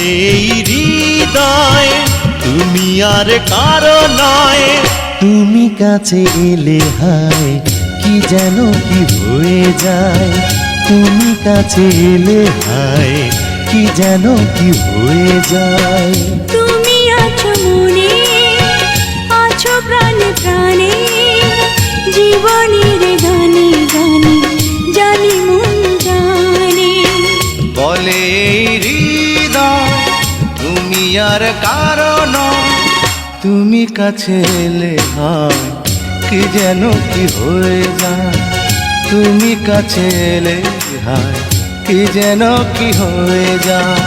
এই হৃদয় তুমি আর কারও নয়। তুমি কাছে এলে হায় কি যেন কি হয়ে যায়। তুমি কাছে এলে হায় কি যেন কি হয়ে যায়। তুমি আছো মনে আছো প্রাণে প্রাণে। জীবনের গানে গানে জানি মন জানে। বলে আর কারণ। তুমি কাছে এলে হয়, কি যেন কি হয়ে যায়। তুমি কাছে এলে হয়, কি যেন কি হয়ে যায়।